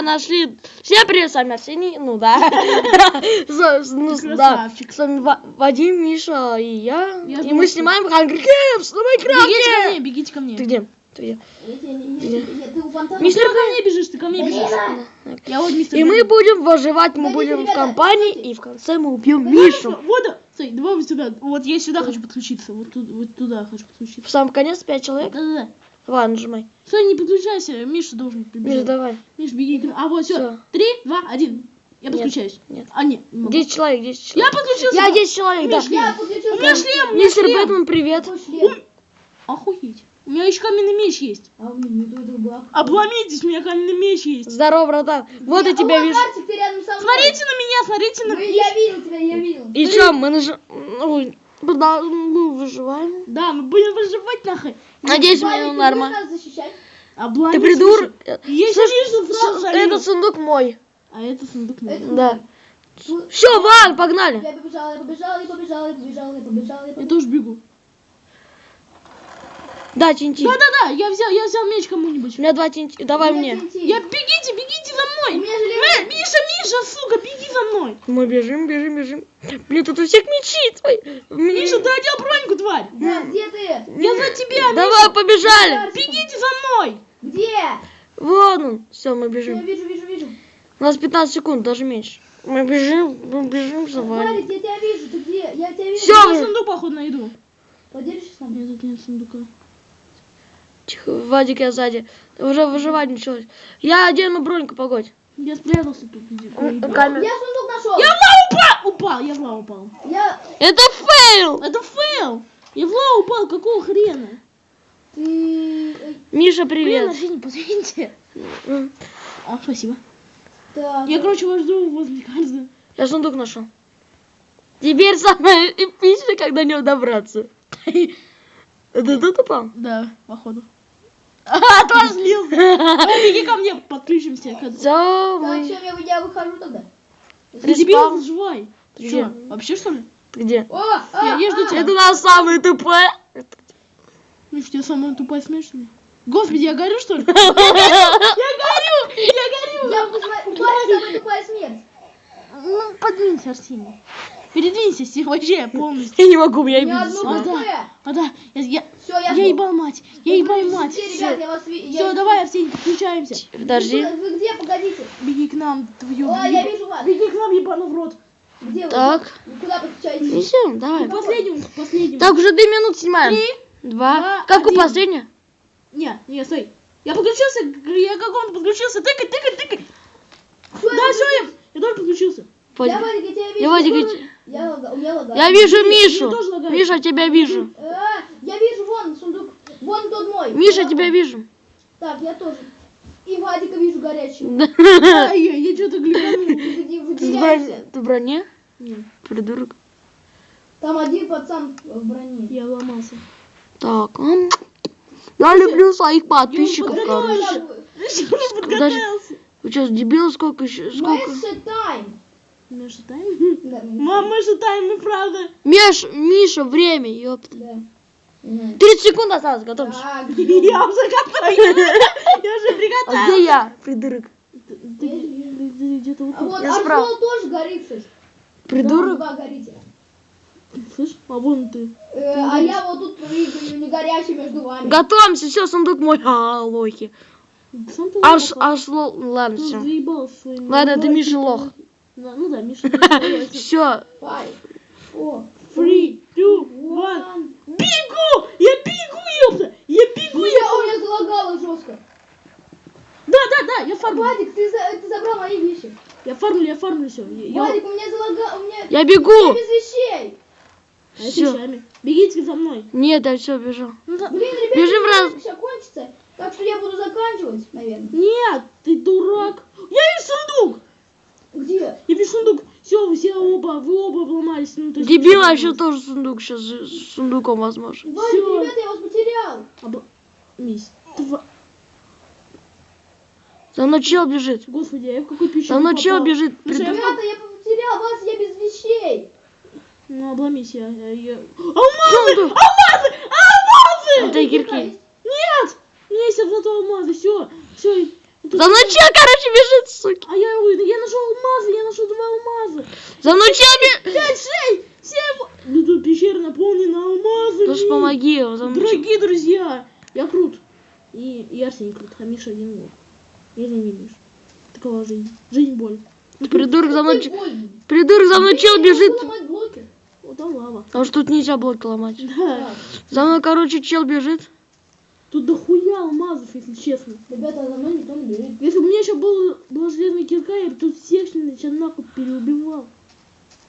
нашли. Всем привет, с вами Арсений. Ну да. Ну, да. красавчик. С вами Ва- Вадим, Миша и я. И мы снимаем Hunger Games на Бегите ко мне, Майнкрафте. бегите ко мне. Ты где? Ты где? Мистер, ко мне бежишь, ты ко мне бежишь. Я вот мистер. И мы будем выживать, мы будем в компании, и в конце мы убьем Мишу. Вот, стой, давай вот сюда. Вот я сюда хочу подключиться. Вот, туда хочу В подключиться. самом конец пять человек. Да-да-да. Давай, нажимай. Стой, не подключайся, Миша должен Миша, прибежать. давай. Миш, беги. А вот все. Три, два, один. Я подключаюсь. нет. А, нет. не могу. 10 человек, 10 Я человек. подключился. Я 10 человек, да. Миш, Я подключился. У меня шлем, у меня Мистер шлем. Бэтмен, привет. Охуеть. У меня еще каменный меч есть. А у меня этого блока. Обломитесь, у меня каменный меч есть. Здорово, братан. Вот я тебя вижу. Смотрите на меня, смотрите на Ну, я видел тебя, я видел. И что, мы наж... Да, мы выживаем. Да, мы будем выживать нахуй. Надеюсь, мне ты нормально. Обломитесь. Ты придурок. Если Слушай, вижу, сразу с- залью. Это сундук мой. А это сундук мой. Это Да. Все, Ван, погнали. Я побежала, я побежала, я побежала, я побежала, я побежала, я тоже бегу. Да, тинти. Да-да-да, я взял, я взял меч кому-нибудь. У меня два тинти. Давай мне. Я бегите, бегите мной. Э, Миша, Миша, сука, беги за мной. Мы бежим, бежим, бежим. Блин, тут у всех мечи твои. Мне- Миша, ты одел броньку, тварь. Да, где ты? Я за тебя, Давай, побежали. Миша. Бегите за мной. Где? Вон он. Все, мы Я бежим. вижу, вижу, вижу. У нас 15 секунд, даже меньше. Мы бежим, мы бежим за вами. Варик, я тебя вижу, ты где? Я тебя вижу. Всё. Я сундук, походу, найду. Поделишься с нами? Нет, тут нет сундука. Тихо, Вадик, я сзади. Уже выживать ничего. Я одену броньку, погодь. Я спрятался тут. Камера. Я сундук нашел. Я в лаву упал! Упал, я в лаву упал. Я... Это фейл! Это фейл. Я в лаву упал, какого хрена? Ты... Ой, Миша, Блин, привет. Арсений, посмотрите. М, А, спасибо. Так. Я, короче, вас жду возле каждого. Я сундук нашел. Теперь самое эпичное, когда не добраться. Это тут упал? Да, походу. А, тоже слился. Беги ко мне, подключимся. Так, мы... всё, я, я выхожу тогда. Ты дебил, Респаун. живой. Ты Что, где? вообще что ли? Ты где? О, а, Я- я жду а. тебя. Это нас самый тупой. Миш, тебе самая тупая смерть, что ли? Господи, я горю, что ли? Я горю! Я горю! Я посмотрю, у тупая смерть. Ну, подвинься, Арсений. Передвинься, стих, вообще полностью. Я не могу, я У одно А, да. А да, я, я, Все, я я ебал мать, я ебал мать. Все, ребят, я вас я Все, давай, Арсений, подключаемся. Подожди. Вы, вы где? Погодите. Беги к нам, твою. О, я вижу вас. Беги к нам, ебану в рот. Где вы? Так. Вы куда подключаетесь? Несем, давай. К последнему, к последнему. Так, уже две минуты снимаем. Три, Два. два, Как у один. последнего? Не, не, стой. Я подключился, я как он подключился. Тыкай, тыкай, тыкай. Да, все, я, я тоже подключился. Я, Вадик, я тебя вижу. Я, Вадик, я те- Я лага- у меня лагает. я вижу Мишу. Миша, тебя вижу. А, я вижу вон сундук. Вон тот мой. Миша, тебя он. вижу. Так, я тоже. И Вадика вижу горячего. Ай, я, я что-то глюканул. Ты в броне? Ты в броне? Не, Придурок. Там один пацан в броне. я ломался. Так, м, я люблю своих подписчиков, короче. Подготовился. Вы что, дебилы, сколько еще? Сколько? Мы шатаем? Да, Мам, мы шатаем, мы правда. Миш, Миша, время, ёпта. Да. Мгм. 30 секунд осталось, готовься. Так, Я уже готов. Я уже А приготовился. где я, придурок? Ты ты- ты- ты где-то А вот Я справа. Тоже горит. Придурок? Два горите. Слышь, а вон ты. Э, а я вот тут прыгаю, не горячий между вами. Готовимся, все, сундук мой. А, лохи. Ты Аж, аж, ладно, Ты все. Ладно, лайком. Миша лох. Да, Ну да, Миша. Все, Five, four, Three, two, one. Бегу! Я бегу, ёпта! Я бегу, Я, я... у меня залагало жестко. Да, да, да, я фармлю. Вадик, ты, за- ты забрал мои вещи. Я фармлю, я фармлю все. Я... Вадик, у меня залагало, у меня... я Я бегу. без вещей. А вещами. Бегите за мной. Нет, я все, бежал. Ну, да- Блин, ребята, Бежим в раз- все кончится. Так что я буду заканчивать, наверное. Нет, ты дурак. Я вижу сундук. Где? Я вижу сундук. Все, вы все оба, вы оба обломались. Ну, то есть Дебил вообще тоже сундук сейчас с сундуком возможно. Вадик, Всё. ребята, я вас потерял. Обла- Мись. Тва- За мной чел бежит. Господи, а я в какой пищу За мной чел бежит. Ну, придурок. Ребята, я потерял вас, я без вещей. Ну, обломись, я... я, я- Алмазы! Сундук. Алмазы! Алмазы! Это игорьки. Нет! У меня есть золотого алмаза, все. Все, За мной чел, короче, бежит, суки. А я, я нашел алмазы, я нашел два алмаза. За мной чел бежит. Пять, шесть, семь. Ну тут пещера наполнена алмазами. Ну ж помоги, чел. Дорогие друзья, я крут. И, и Арсений крут, а Миша один лох. Или не Миш. Такова жизнь. Жизнь боль. Придурок за больно. Придурок за Я бежит. Вот там лава. Потому что тут нельзя блоки ломать. Да. За мной, короче, чел бежит. Тут дохуя алмазов, если честно. Ребята, за мной никто не бежит. Если бы у меня еще был, была железная кирка, я бы тут всех сейчас нахуй переубивал.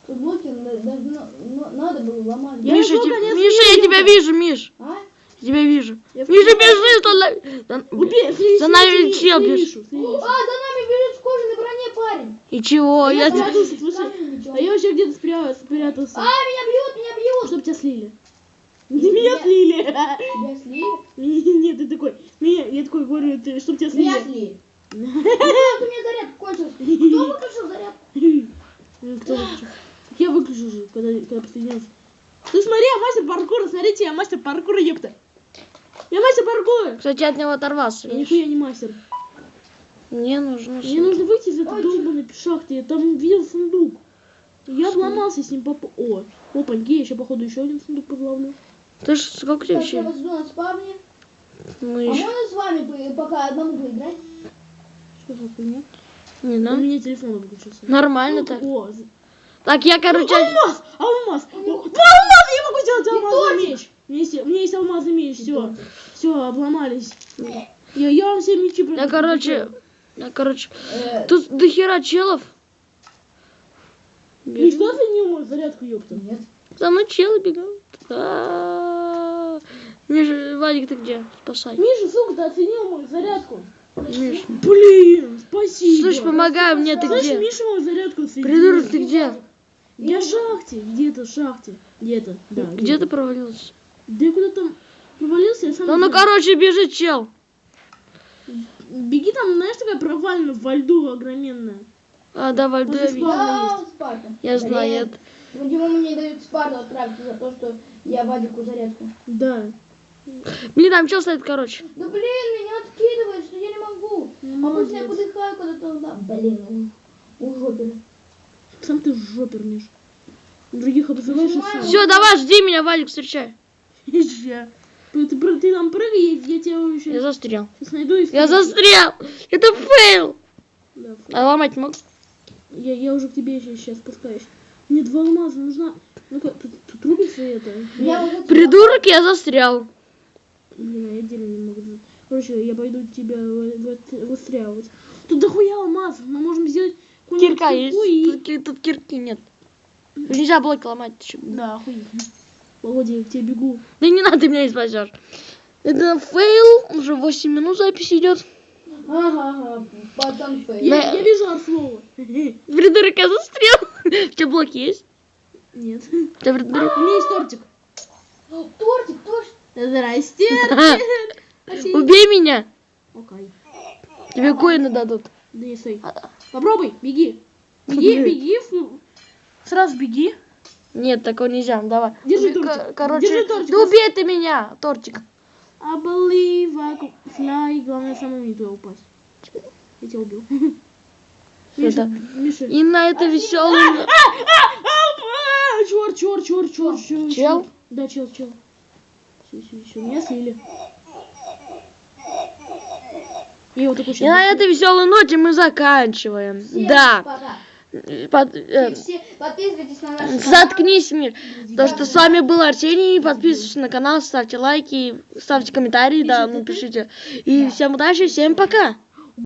Тут блоки на- даже на- на- надо было ломать. Я Миша, его Миша, я тебя вижу, Миш. А? Я тебя вижу. Я Миша, на- Да- Убей, За нами чел бежит. А, за нами бежит в кожаной броне парень. И чего? А Я... я спрятался, слушай. А я вообще где-то спря- спрятался. А, меня бьют, меня бьют. Чтоб тебя слили. Не меня слили. Тебя слили? Нет, ты такой. Меня, я такой говорю, ты, чтоб тебя Меня слили. слили. А, у меня заряд кончился. Кто выключил заряд? Ну, Кто выключил? Я выключил же, когда, когда присоединился. Ты смотри, я мастер паркура, смотрите, я мастер паркура, ёпта. Я мастер паркура. Кстати, от него оторвался. Я нихуя не мастер. Мне нужно... Мне нужно выйти из этой долбанной шахты. Я там видел сундук. Я обломался с ним по... О, опаньки, я еще, походу, еще один сундук подловлю. Ты ж сколько тебе вообще? Ну, А еще... можно с вами по- пока одному поиграть? Что за хуйня? Не У надо. меня телефон выключился. Нормально так. О, Так, я, короче... алмаз! Алмаз! Два алмаза! Я могу сделать алмазный меч! У меня есть, у меня есть алмазный меч, все. Все, обломались. Я, я вам все мечи Я, короче... Я, короче... Э, Тут до хера челов. И что оценил мою зарядку, ёпта? Нет. За мной челы бегают. А-а-а. Миша, Вадик, ты где? Спасай. Миша, сука, ты оценил мою зарядку? Миш. Блин, спасибо. Слышь, помогай мне, ты Слышь, где? Миша мою зарядку оценил. Придурок, ты где? Я в шахте, где-то в шахте. Где-то, да. Где ты провалился? Да я куда там провалился, я сам Да ну, знаю. короче, бежит чел. Беги там, знаешь, такая провальная во льду огроменная. А, да, во льду я видел. Я знаю, это- Почему мне не дают Спарту отправить за то, что я Вадику зарядку? Да. Блин, там чел стоит, короче. Да блин, меня откидывает, что я не могу. Ну, а после я подыхаю куда-то туда. Блин, у, у жопера. Сам ты жопер, Миш. Других обзываешь и сам. Все, давай, жди меня, Вадик, встречай. Ща. Ты, ты, ты там прыгай, я, я тебя Я еще застрял. сейчас найду и Я застрял. Это фейл. Да. А ломать мог? я, я уже к тебе сейчас спускаюсь. Мне два алмаза нужна. Ну-ка, тут, тут рубится это. Я уже Придурок, я застрял. Блин, я отдельно не могу. Короче, я пойду тебя вы- вы- выстреливать. Тут дохуя алмазов. Мы можем сделать Кирка есть. и- Тут, тут кирки нет. Нельзя блоки ломать. Да, охуительно. Володя, я к тебе бегу. Да не надо, ты меня не спасешь. Это фейл. Уже 8 минут запись идет. Ага, фейл. Я, я вижу Арслова. Придурок, я застрял. У тебя блоки есть? Нет. У тебя придурок. У меня есть тортик. Тортик, тоже. Здрасте. Убей меня. Окей. Тебе коины дадут. Да не стой. А, Попробуй, беги. Беги, беги. фу. Сразу беги. Нет, такого нельзя. Давай. Держи тортик. ко- Короче, Держи тортик. да убей ты меня, тортик. I believe I could fly. Главное, самому не туда упасть. Я тебя убил. Миша, Миша. И на это веселый... А, Чёр, чёр, чёр, чёр, чёр. Чел? Да, чел, чел. Всё, всё, всё. Меня слили. Я его такой И на этой веселой ноте мы заканчиваем. Всем Да. Пока. Под- э, подписывайтесь на наш канал. Заткнись, мир. То, что с вами был Арсений. Подписывайтесь на канал, ставьте лайки, ставьте комментарии, да, ну пишите. И всем удачи, всем пока.